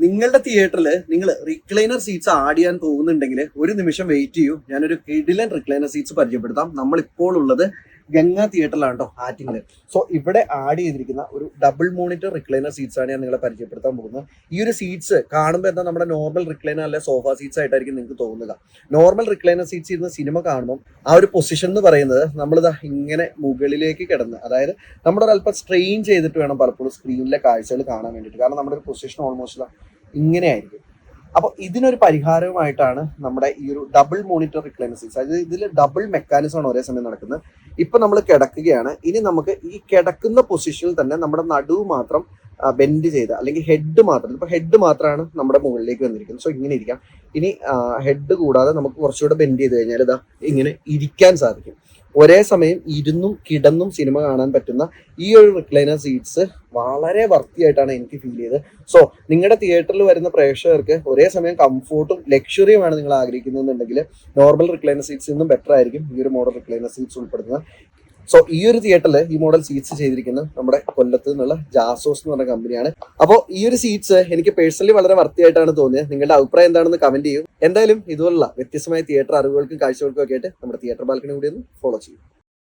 നിങ്ങളുടെ തിയേറ്ററിൽ നിങ്ങൾ റിക്ലൈനർ സീറ്റ്സ് ആഡ് ചെയ്യാൻ പോകുന്നുണ്ടെങ്കിൽ ഒരു നിമിഷം വെയിറ്റ് ചെയ്യൂ. ഞാനൊരു കിഡിലൻ റിക്ലൈനർ സീറ്റ്സ് പരിചയപ്പെടുത്താം. നമ്മളിപ്പോൾ ഉള്ളത് ഗംഗ തിയേറ്ററിലാണ് കേട്ടോ ആറ്റിങ്ങിൽ സോ ഇവിടെ ആഡ് ചെയ്തിരിക്കുന്ന ഒരു ഡബിൾ മോണിറ്റർ റിക്ലൈനർ സീറ്റ്സ് ആണ് ഞാൻ നിങ്ങളെ പരിചയപ്പെടുത്താൻ പോകുന്നത്. ഈ ഒരു സീറ്റ്സ് കാണുമ്പോൾ എന്താ നമ്മുടെ നോർമൽ റിക്ലൈനർ അല്ലെ സോഫ സീറ്റ്സ് ആയിട്ടായിരിക്കും നിങ്ങൾക്ക് തോന്നുക. നോർമൽ റിക്ലൈനർ സീറ്റ്സ് ഇരുന്ന സിനിമ കാണുമ്പോൾ ആ ഒരു പൊസിഷൻ എന്ന് പറയുന്നത് നമ്മളിതാ ഇങ്ങനെ മുകളിലേക്ക് കിടന്ന് അതായത് നമ്മുടെ ഒരു അല്പം സ്ട്രെയിൻ ചെയ്തിട്ട് വേണം പലപ്പോഴും സ്ക്രീനിലെ കാഴ്ചകൾ കാണാൻ വേണ്ടിയിട്ട്. കാരണം നമ്മുടെ ഒരു പൊസിഷൻ ഓൾമോസ്റ്റ് ഇങ്ങനെ ആയിരിക്കും. അപ്പോൾ ഇതിനൊരു പരിഹാരമായിട്ടാണ് നമ്മുടെ ഈ ഒരു ഡബിൾ മോണിറ്റർ റിക്ലൈനർ അതായത് ഇതിൽ ഡബിൾ മെക്കാനിസം ആണ് ഒരേ സമയം നടക്കുന്നത്. ഇപ്പൊ നമ്മൾ കിടക്കുകയാണ്. ഇനി നമുക്ക് ഈ കിടക്കുന്ന പൊസിഷനിൽ തന്നെ നമ്മുടെ നടുവ് മാത്രം ബെൻഡ് ചെയ്ത് അല്ലെങ്കിൽ ഹെഡ് മാത്രം ഇപ്പൊ ഹെഡ് മാത്രമാണ് നമ്മുടെ മുകളിലേക്ക് വന്നിരിക്കുന്നത്. സോ ഇങ്ങനെ ഇരിക്കാം. ഇനി ഹെഡ് കൂടാതെ നമുക്ക് കുറച്ചുകൂടെ ബെൻഡ് ചെയ്ത് കഴിഞ്ഞാൽ ഇതാ ഇങ്ങനെ ഇരിക്കാൻ സാധിക്കും. ഒരേ സമയം ഇരുന്നും കിടന്നും സിനിമ കാണാൻ പറ്റുന്ന ഈ ഒരു റിക്ലൈനർ സീറ്റ്സ് വളരെ വർത്തിയായിട്ടാണ് എനിക്ക് ഫീൽ ചെയ്തത്. സോ നിങ്ങളുടെ തിയേറ്ററിൽ വരുന്ന പ്രേക്ഷകർക്ക് ഒരേ സമയം കംഫോർട്ടും ലക്ഷറിയുമാണ് നിങ്ങൾ ആഗ്രഹിക്കുന്നുണ്ടെങ്കിൽ നോർമൽ റിക്ലൈനർ സീറ്റ്സ് നിന്നും ബെറ്റർ ആയിരിക്കും ഈ ഒരു മോഡൽ റിക്ലൈനർ സീറ്റ്സ് ഉൾപ്പെടുന്നത്. സോ ഈ ഒരു തിയേറ്ററിൽ ഈ മോഡൽ സീറ്റ്സ് ചെയ്തിരിക്കുന്നത് നമ്മുടെ കൊല്ലത്ത് നിന്നുള്ള ജാസോസ് എന്ന് പറഞ്ഞ കമ്പനിയാണ് അപ്പോൾ ഈ ഒരു സീറ്റ്സ് എനിക്ക് പേഴ്സണലി വളരെ വർത്തിയായിട്ടാണ് തോന്നിയത്. നിങ്ങളുടെ അഭിപ്രായം എന്താണെന്ന് കമന്റ് ചെയ്യും. എന്തായാലും ഇതുപോലുള്ള വ്യത്യസ്തമായ തിയേറ്റർ അറിവുകൾക്കും കാഴ്ചകൾക്കും ഒക്കെ ആയിട്ട് നമ്മുടെ തിയേറ്റർ ബാൽക്കണി കൂടി ഒന്ന് ഫോളോ ചെയ്യും.